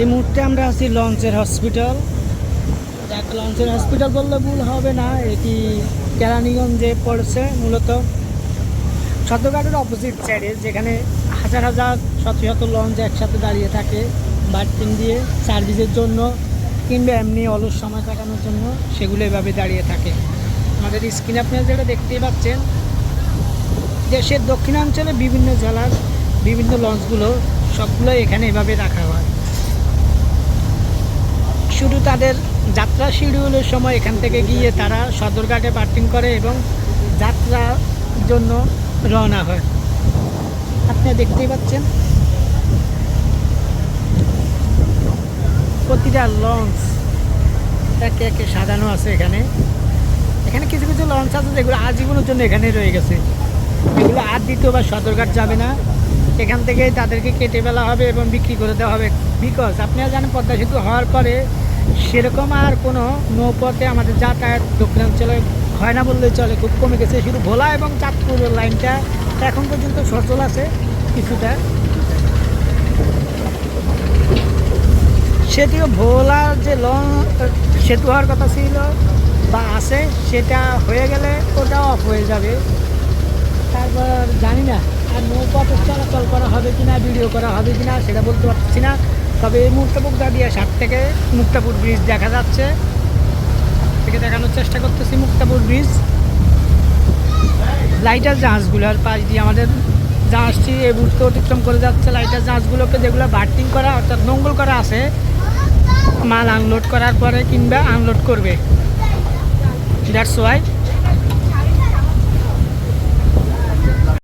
এই মুহূর্তে আমরা আছি লঞ্চের হসপিটাল। লঞ্চের হসপিটাল বললে ভুল হবে না, এটি কেরানীগঞ্জে পড়ছে মূলত। সদরঘাটের অপোজিট সাইডে যেখানে হাজার হাজার শত শত লঞ্চ একসাথে দাঁড়িয়ে থাকে বার্থিং দিয়ে সার্ভিসের জন্য কিংবা এমনি অলস সময় কাটানোর জন্য সেগুলো এভাবে দাঁড়িয়ে থাকে। আমাদের স্ক্রিনে আপনারা যেটা দেখতেই পাচ্ছেন, দেশের দক্ষিণাঞ্চলে বিভিন্ন জেলার বিভিন্ন লঞ্চগুলো সবগুলো এখানে এভাবে রাখা হয়। শুধু তাদের যাত্রা শিডিউলের সময় এখান থেকে গিয়ে তারা সদরঘাটে পার্কিং করে এবং যাত্রার জন্য রওনা হয়। আপনি দেখতেই পাচ্ছেন। প্রতিটা লঞ্চ একে একে সাজানো আছে এখানে। এখানে কিছু কিছু লঞ্চ আছে যেগুলো আজীবনের জন্য এখানে রয়ে গেছে। এগুলো আর দ্বিতীয়বার সদরঘাট যাবে না। এখান থেকে তাদেরকে কেটে ফেলা হবে এবং বিক্রি করে দেওয়া হবে। বিকজ আপনারা জানেন পদ্মা সেতু হওয়ার পরে সেরকম আর কোনো নৌপথে আমাদের যাতায়াত দক্ষিণাঞ্চলে হয় না বললেই চলে, খুব কমে গেছে। শুধু ভোলা এবং চাঁদপুর লাইনটা এখন পর্যন্ত সচল আছে কিছুটা। সেটিও ভোলার যে লং, সেতু হওয়ার কথা ছিল বা আছে, সেটা হয়ে গেলে ওটা অফ হয়ে যাবে। তারপর জানি না, আর নৌপথে চলাচল করা হবে কিনা ভিডিও করা হবে কিনা, সেটা বলতে পারছি না। তবে এই মুহূর্তে মুক্তাদিয়া সাত থেকে মুক্তাপুর ব্রিজ দেখা যাচ্ছে। থেকে দেখানোর চেষ্টা করতেছি, মুক্তাপুর ব্রিজ লাইটার জাহাজগুলোর পাশ দিয়ে আমাদের জাহাজটি এই মুহূর্তে অতিক্রম করে যাচ্ছে। লাইটার জাহাজগুলোকে যেগুলো বার্টিং করা অর্থাৎ নোঙ্গল করা আছে, মাল আনলোড করার পরে কিংবা আনলোড করবে। That's why